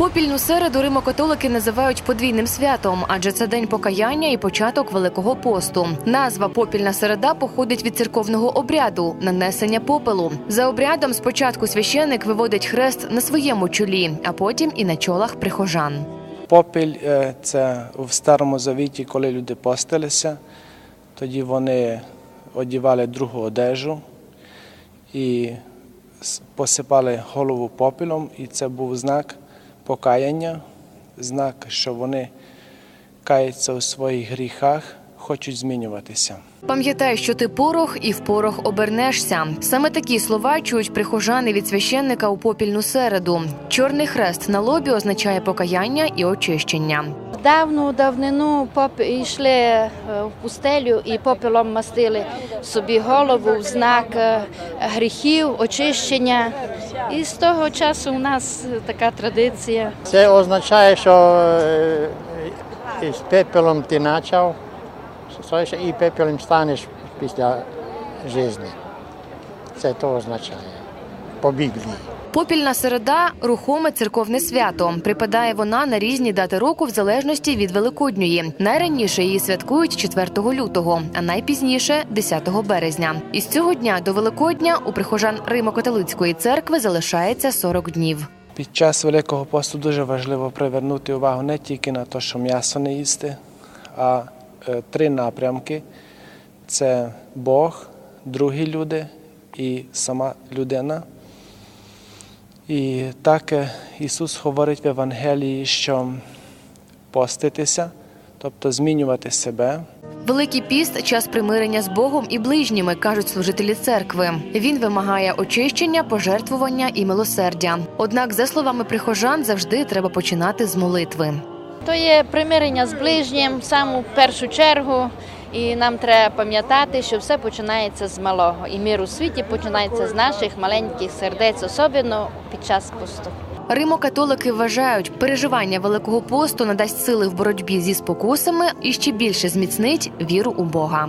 Попільну середу римокатолики називають подвійним святом, адже це день покаяння і початок Великого посту. Назва попільна середа походить від церковного обряду нанесення попелу. За обрядом спочатку священик виводить хрест на своєму чолі, а потім і на чолах прихожан. Попіль е, це в старому завіті, коли люди постилися, тоді вони одівали другу одежу і посипали голову попілом, і це був знак покаяння, знак, що вони каються у своїх гріхах, хочуть змінюватися. Пам'ятай, що ти порох і в порох обернешся. Саме такі слова чують прихожани від священника у попільну середу. Чорний хрест на лобі означає покаяння і очищення. Давну давнину поп йшли е, в пустелю і попелом мастили собі голову в знак е, гріхів, очищення. І з того часу у нас така традиція. Це означає, що з пепелом ти почав, що і пепелом станеш після життя. Це то означає по Біблії. Попільна середа рухоме церковне свято. Припадає вона на різні дати року в залежності від Великодньої. Найраніше її святкують 4 лютого, а найпізніше 10 березня. І з цього дня до Великодня у прихожан Римо-католицької церкви залишається 40 днів. Під час Великого посту дуже важливо привернути увагу не тільки на те, що м'ясо не їсти, а е, три напрямки: це Бог, другі люди і сама людина. І так е, Ісус говорить в Євангелії, що поститися, тобто змінювати себе, Великий піст час примирення з Богом і ближніми, кажуть служителі церкви. Він вимагає очищення, пожертвування і милосердя. Однак, за словами прихожан, завжди треба починати з молитви. То є примирення з ближнім в саму першу чергу. І нам треба пам'ятати, що все починається з малого. І мир у світі починається з наших маленьких сердець, особливо під час посту. Римо-католики вважають, переживання великого посту надасть сили в боротьбі зі спокусами і ще більше зміцнить віру у Бога.